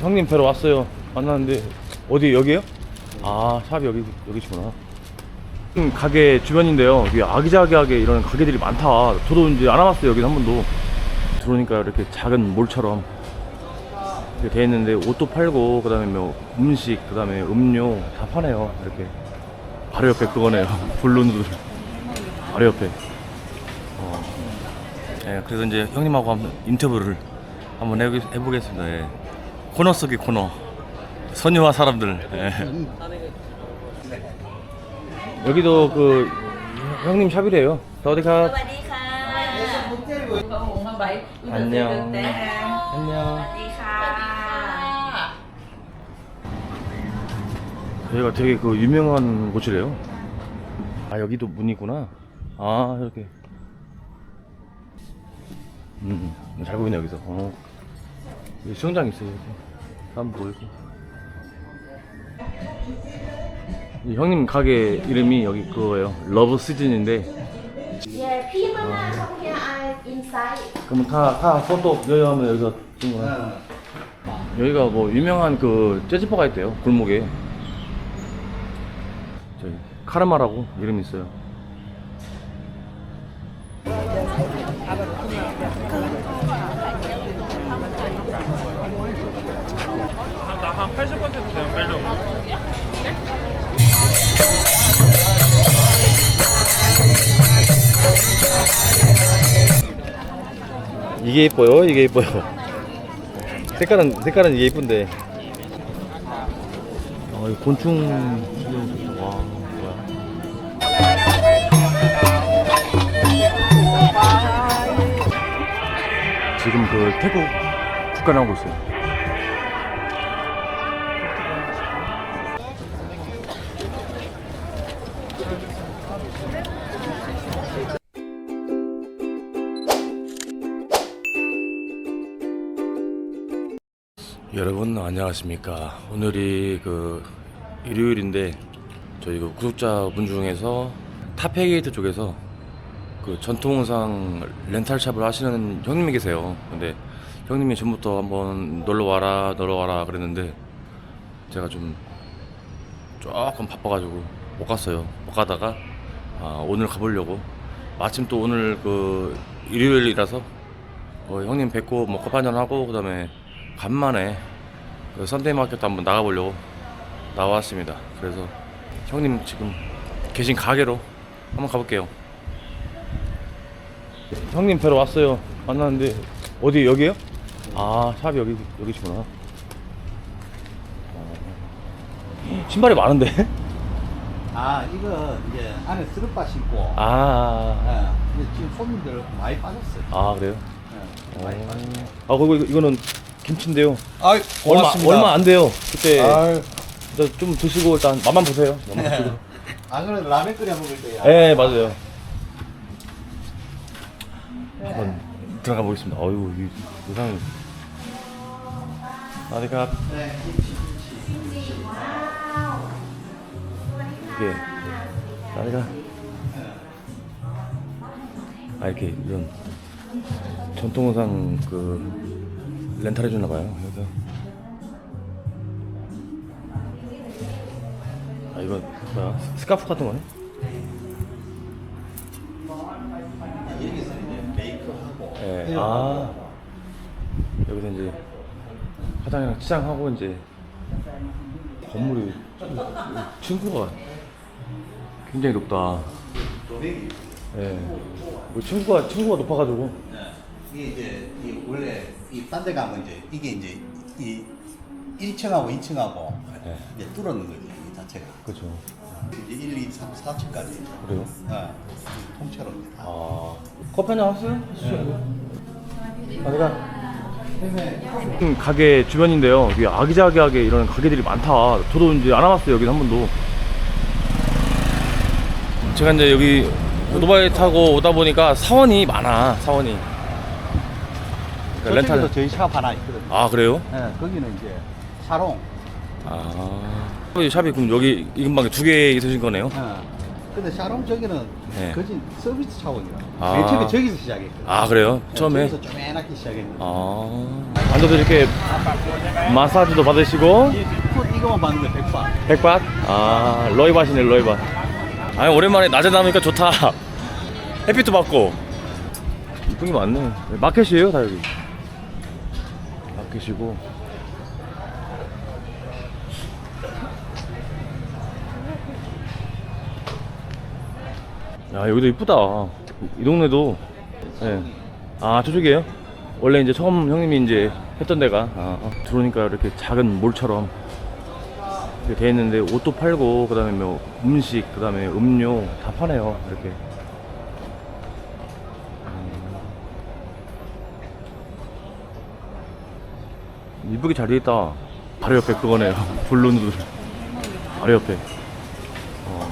형님 뵈러 왔어요. 만났는데 어디 여기요? 아 샵이 여기 여기시구나. 음, 가게 주변인데요. 여기 아기자기하게 이런 가게들이 많다. 저도 이제 안 와봤어요 여기 한 번도. 들어오니까 이렇게 작은 몰처럼 돼 있는데 옷도 팔고 그다음에 뭐 음식 그다음에 음료 다 파네요. 이렇게 바로 옆에 그거네요. 블루누들 바로 옆에. 어. 예, 그래서 이제 형님하고 한번 인터뷰를 한번 해보, 해보겠습니다. 예. 코너 속의 코너. 선유와 사람들. 예. 여기도 그 형님 샵이래요. 어디가? สวัสดีค่ะพระองค์พระใบ 안녕. แต่ 안녕. สวัสดีค่ะ 여기가 되게 그 유명한 곳이래요. 아 여기도 문이구나. 아 이렇게. 음, 잘 보이네 여기서. 어. 여기 수영장 있어요. 여기. 사람 보이고. 이 형님 가게 이름이 여기 그거예요. 러브 시즌인데. Yeah, people now come here are inside. 그러면 다, 다 포토 여기 하면 여기서 찍는 거야? 여기가 뭐 유명한 그 재즈바가 있대요 골목에 저기 카르마라고 이름이 있어요 이게 예뻐요 이게 예뻐요. 색깔은 색깔은 이게 예쁜데. 아, 이 곤충 와 뭐야. 지금 그 태국 국가 나오고 있어요 안녕하십니까. 오늘이 그 일요일인데 저희 그 구독자분 중에서 타페게이트 쪽에서 그 전통상 렌탈샵을 하시는 형님이 계세요. 근데 형님이 전부터 한번 놀러 와라 놀러 와라 그랬는데 제가 좀 조금 바빠가지고 못 갔어요. 못 가다가 아, 오늘 가보려고. 마침 또 오늘 그 일요일이라서 어, 형님 뵙고 뭐 커피 한잔 하고 그다음에 간만에 그 선데이 마켓도 한번 나가보려고 나왔습니다. 그래서 형님 지금 계신 가게로 한번 가볼게요. 형님 뵈러 왔어요. 만났는데 어디 여기요? 아 샵이 여기 여기시구나. 어. 신발이 많은데? 아 이거 이제 안에 스르빠 신고 아, 예, 근데 지금 손님들 많이 빠졌어요 아 그래요? 예, 많이 빠졌어요 아 그리고 이거- 이거는 김치인데요. 아 얼마 얼마 안 돼요. 그때 아, 일단 좀 드시고 일단 맛만 보세요. 맛만 보시고. 아 그래 라면 끓여 먹을 때야 네 맞아요. 한번 들어가 보겠습니다. 어유 이 세상에. 어디가 네, 이게 어디가 아 이렇게 이런 전통상 그 렌탈 해 주나 봐요. 그래서 아 이거 뭐야 스카프 같은 거네? 예. 아 여기서 이제 화장이랑 치장하고 이제 건물이 층고가 굉장히 높다. 예. 뭐 층고가 층고가 높아가지고 예, 이게 이제 이 원래 이딴 데 가면 이제 이게 이제 이 1층하고 2층하고 예. 이제 뚫었는 거지 이 자체가 그렇죠. 이제 1, 2, 3, 4층까지 그래요? 어, 통째로 이제 다 아 커피 한잔 하세요? 어디가? 음, 가게 주변인데요. 여기 아기자기하게 이런 가게들이 많다. 저도 이제 안 와봤어요 여기 한 번도. 제가 이제 여기 오토바이 타고 오다 보니까 사원이 많아. 사원이. 그러니까 렌탈. 저쪽에도 저희 샵 하나 있거든요 아 그래요? 예, 거기는 이제 사롱 아. 이 샵이 그럼 여기 이 근방에 두 개 있으신 거네요? 어. 근데 샤롬 저기는 네. 거진 서비스 차원이라. 아. 맨 처음에 저기서 시작했거든. 아 그래요? 처음에 저기서 쪼매나게 시작했는데. 아 앉아서 이렇게 마사지도 받으시고 풋 이거만 봤는데 백반. 백밭? 아 러이밭이네 러이밭 아니 오랜만에 낮에 나오니까 좋다 햇빛도 받고 이쁜 게 많네 마켓이에요 다 여기 마켓이고. 야 여기도 이쁘다. 이 동네도. 예. 아 저쪽이에요? 원래 이제 처음 형님이 이제 했던 데가. 아, 아, 들어오니까 이렇게 작은 몰처럼 이렇게 돼 있는데 옷도 팔고 그 다음에 뭐 음식 그 다음에 음료 다 파네요 이렇게 이쁘게 잘 돼 있다 바로 옆에 그거네요 블루 누들 바로 옆에 어.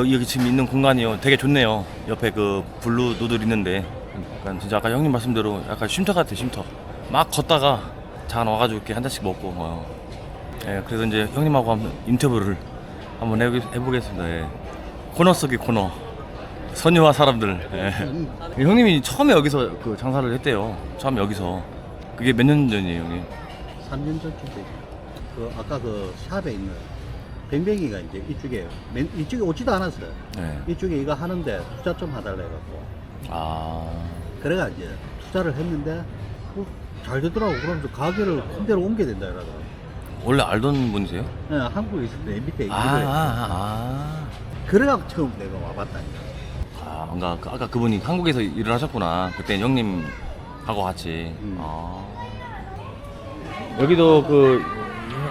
여기, 여기 지금 있는 공간이요 되게 좋네요 옆에 그 블루 누들 있는데 약간 진짜 아까 형님 말씀대로 약간 쉼터 같아 쉼터 막 걷다가 잠깐 와가지고 이렇게 한 잔씩 먹고 어. 예, 그래서 이제 형님하고 한번 인터뷰를 한번 해보, 해보겠습니다. 예. 코너 속의 코너. 선유와 사람들. 예. 형님이 처음에 여기서 그 장사를 했대요. 처음 여기서. 그게 몇 년 전이에요, 형님? 3년 전쯤 되죠. 그 아까 그 샵에 있는 뱅뱅이가 이제 이쪽에 맨 이쪽에 오지도 않았어요. 네. 이쪽에 이거 하는데 투자 좀 해달라 해갖고 아, 그래가 이제 투자를 했는데 어, 잘 되더라고. 그러면서 가게를 큰 데로 옮겨야 된다 이러더라고. 원래 알던 분이세요? 예, 한국에 있을 때 MBT 아, 아, 아. 그래가 처음 내가 와봤다니까. 아, 뭔가 그- 아까 그분이 한국에서 일을 하셨구나. 그때 형님 하고 같이. 음. 아. 여기도 그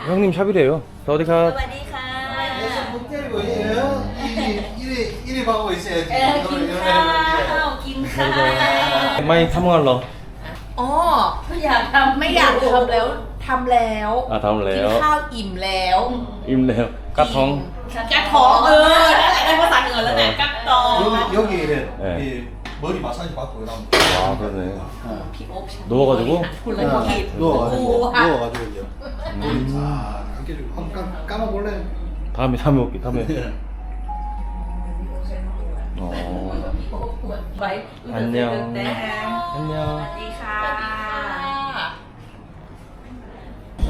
형님 샵이래요. 어디 ส 가? วัสดีค่ะ 호텔 뭐예요? 이리 이리 하고 있어야지. เออกินข้าวกินข้าว 많이 탐험할러. อ๋อ อยากทำ ไม่อยากทำแล้วทำแล้ว 아, 다음을래요. กินข้าวอิ่มแล้ว 임래요. 까통. กระท้องเออ ได้ภาษาเหนือแล้วแหละกักตอง 여기 여기 이래 네. 이 머리 마사지 받고 이러면 아, 그러네. พี่โอ๊บ 누워가지고? คุณเลยบอกผิด 누워가지고 กูค่ะ 누워가지고 이제 머리 다 감겨주고 한번 감 감아볼래? 다음에, 다음에 올게, 다음에. 어. ไว้ 안녕. แต่ 안녕. สวัสดีค่ะ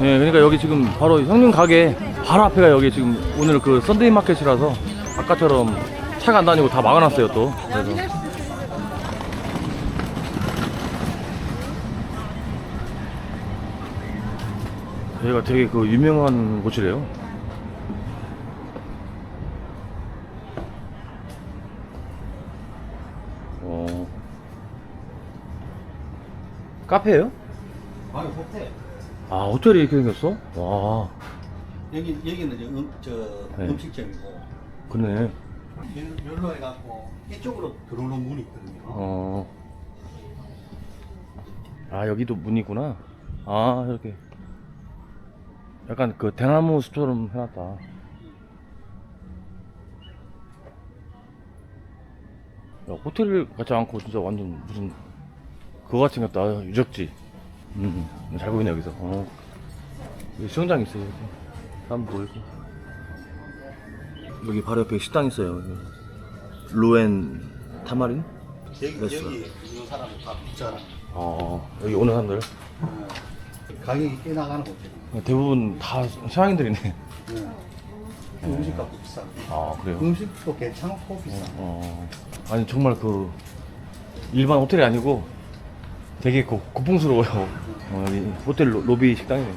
네, 그러니까 여기 지금 바로 형님 가게 바로 앞에가 여기 지금 오늘 그 썬데이 마켓이라서 아까처럼 차가 안 다니고 다 막아놨어요 또. 그래서. 여기가 되게 그 유명한 곳이래요. 어. 카페예요? 아니 호텔 아 호텔이 이렇게 생겼어? 와 여기 여기는 이제 음, 저 네. 음식점이고 그러네 열- 열로 해갖고 이쪽으로 들어오는 문이 있거든요. 어. 아 여기도 문이구나 아 이렇게 약간 그 대나무 숲처럼 해놨다 야 호텔 같지 않고 진짜 완전 무슨 그거 같이 생겼다 유적지 음, 잘 보이네 여기서 어. 여기 수영장 있어요 여기 사람 보이고 여기 바로 옆에 식당 있어요 여기. 루엔 타마린? 여기. 여기 있는 사람은 다 비싸라. 어 여기 오는 사람들 어. 가격이 꽤 나가는 호텔. 대부분 다 서양인들이네 네. 음식값도 비싸. 아 그래요? 음식도 괜찮고 비싸. 어 아니 정말 그 일반 호텔이 아니고 되게 고, 고풍스러워요 어, 여기 호텔 로, 로비 식당이네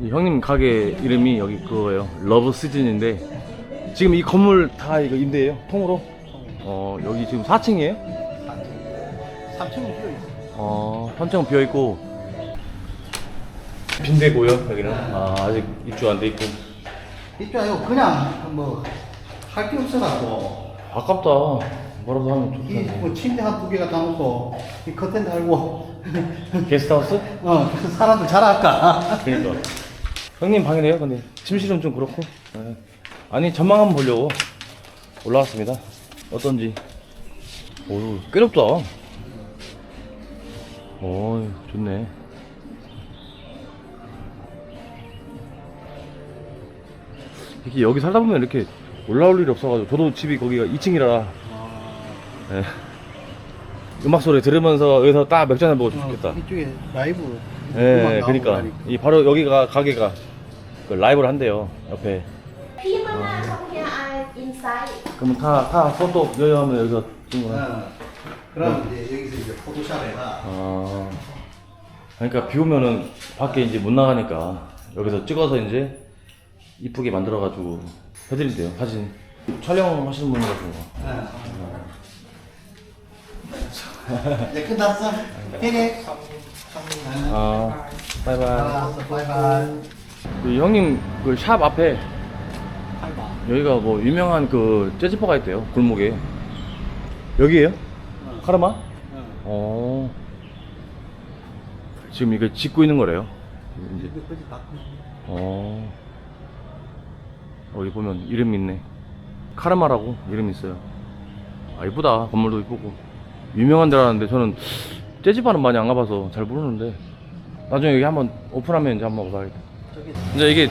이 형님 가게 이름이 여기 그거예요 러브 시즌인데 지금 이 건물 다 이거 임대예요 통으로 어 여기 지금 4층이에요 3층은 비어 있어. 어, 한층 비어 있고. 빈대고요 여기는? 아, 아직 입주 안 돼 있고. 이쪽 아니고 그냥 뭐 할 게 없어갖고. 아깝다. 뭐라도 하면 이 좋겠네. 뭐 침대 한 두 개가 다 놓고 이 커튼 달고. 게스트하우스? 어 그래서 사람들 잘 할까? 그러니까. 형님 방이네요 근데. 침실은 좀 그렇고. 네. 아니 전망 한번 보려고 올라왔습니다. 어떤지. 오 꽤 높다 오, 좋네. 이게 여기 살다 보면 이렇게 올라올 일이 없어가지고 저도 집이 거기가 2층이라 예. 음악 소리 들으면서 여기서 딱 맥주 한잔 먹어 어, 좋겠다. 이쪽에 라이브. 예, 그러니까 이 바로 여기가 가게가 그 라이브를 한대요 옆에. 그러면 다 다 소독 여유하면 여기서 친구나. 그러니까. 아, 그럼 네. 이제 포토샵에다 아. 그러니까 비 오면은 밖에 이제 못 나가니까 여기서 찍어서 이제 이쁘게 만들어가지고 해드린대요 사진. 촬영하시는 분 같은 거. 이제 끝났어? 해내 아, 바이바이. 알았어 바이바이 그 형님 그 샵 앞에 여기가 뭐 유명한 그 재즈바가 있대요 골목에 여기에요? 카르마? 어. 지금 이거 짓고 있는 거래요. 이제. 어. 여기 보면 이름 있네. 카르마라고 이름 있어요. 아 이쁘다 건물도 이쁘고 유명한 데라는데 저는 재즈바는 많이 안 가봐서 잘 모르는데 나중에 여기 한번 오픈하면 이제 한번 가야겠다. 이제 이게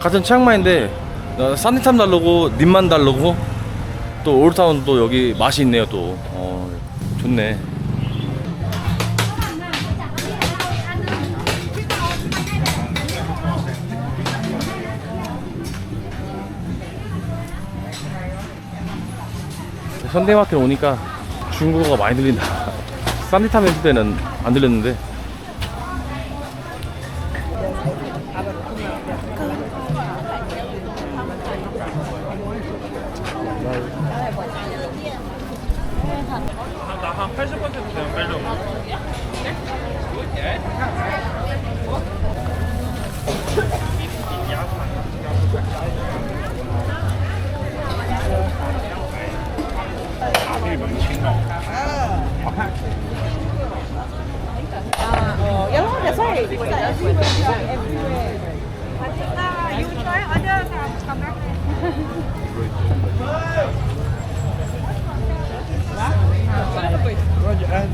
같은 치앙마이인데 어, 산디탐 다르고 님만 다르고 또 올타운 또 여기 맛이 있네요 또 어, 좋네 현대마트 오니까 중국어가 많이 들린다. 산디탐 했을 때는 안 들렸는데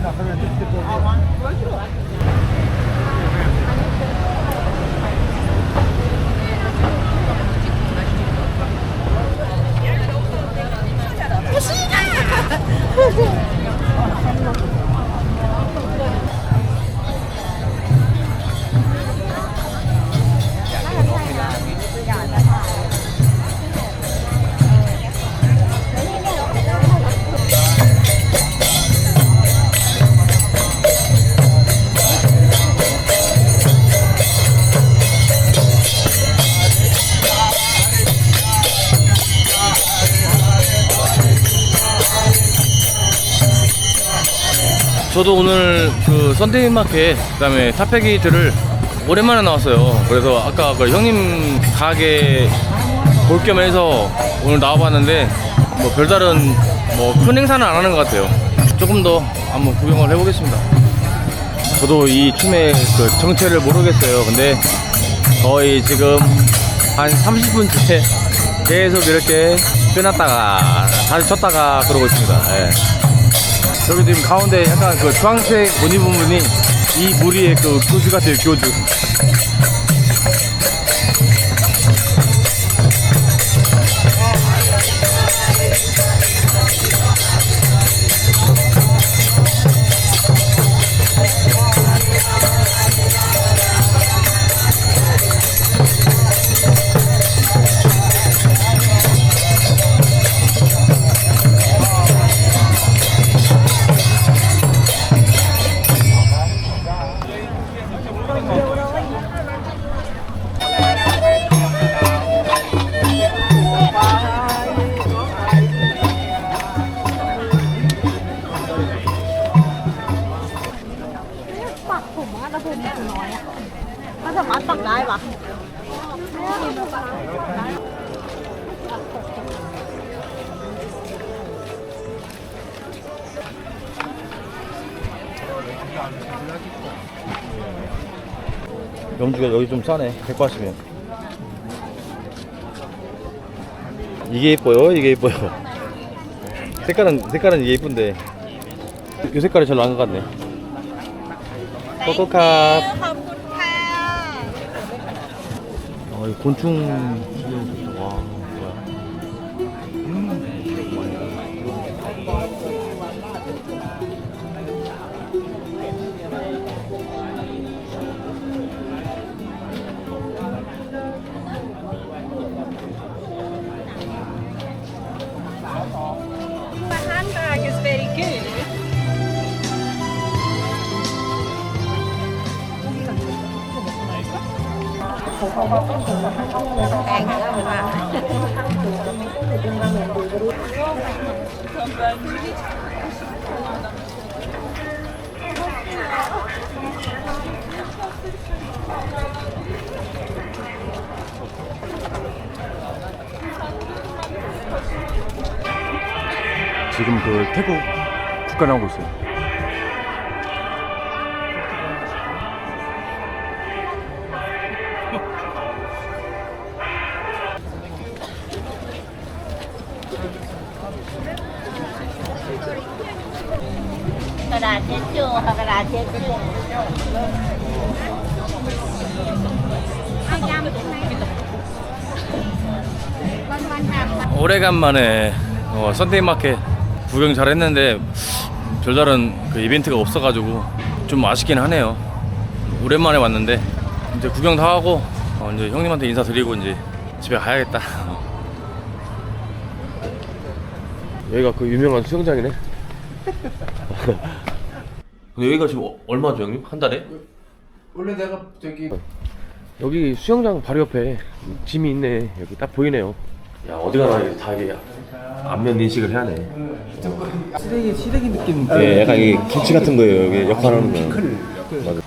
Gracias. 저도 오늘 그 썬데이 마켓 그다음에 타페기들을 오랜만에 나왔어요. 그래서 아까 그 형님 가게 볼 겸 해서 오늘 나와봤는데 뭐 별다른 뭐 큰 행사는 안 하는 것 같아요. 조금 더 한번 구경을 해보겠습니다. 저도 이 춤의 그 정체를 모르겠어요. 근데 거의 지금 한 30분째 계속 이렇게 빼놨다가 다시 쳤다가 그러고 있습니다. 예. 여기 지금 가운데 약간 그 주황색 무늬 부분이 이 무리의 그 교주 같아요, 교주. 염주가 여기 좀 싸네. 180이면. 이게 예뻐요? 이게 예뻐요? 색깔은, 색깔은 이게 예쁜데. 이 색깔이 잘 나은 것 같네. 코코캅. ขอบคุณค่ะ 아, 이 곤충. 지금 그 태국 국가 나오고 있어요. 오래간만에 어, 썬데이 마켓 구경 잘 했는데 별다른 그 이벤트가 없어가지고 좀 아쉽긴 하네요. 오랜만에 왔는데 이제 구경 다 하고 어, 이제 형님한테 인사드리고 이제 집에 가야겠다. 여기가 그 유명한 수영장이네. 근데 여기가 지금 어- 얼마죠 형님? 한 달에? 원래 내가 저기 여기 수영장 바로 옆에 짐이 있네. 여기 딱 보이네요. 야 어디 가나 이게 다 이게 안면 인식을 해야 돼. 시래기 시래기 느낌. 네, 약간 이게 김치 같은 거예요. 여기 역할하는 거. 맞아.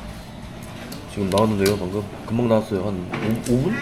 지금 나왔는데요, 방금 금방 나왔어요. 한 5, 분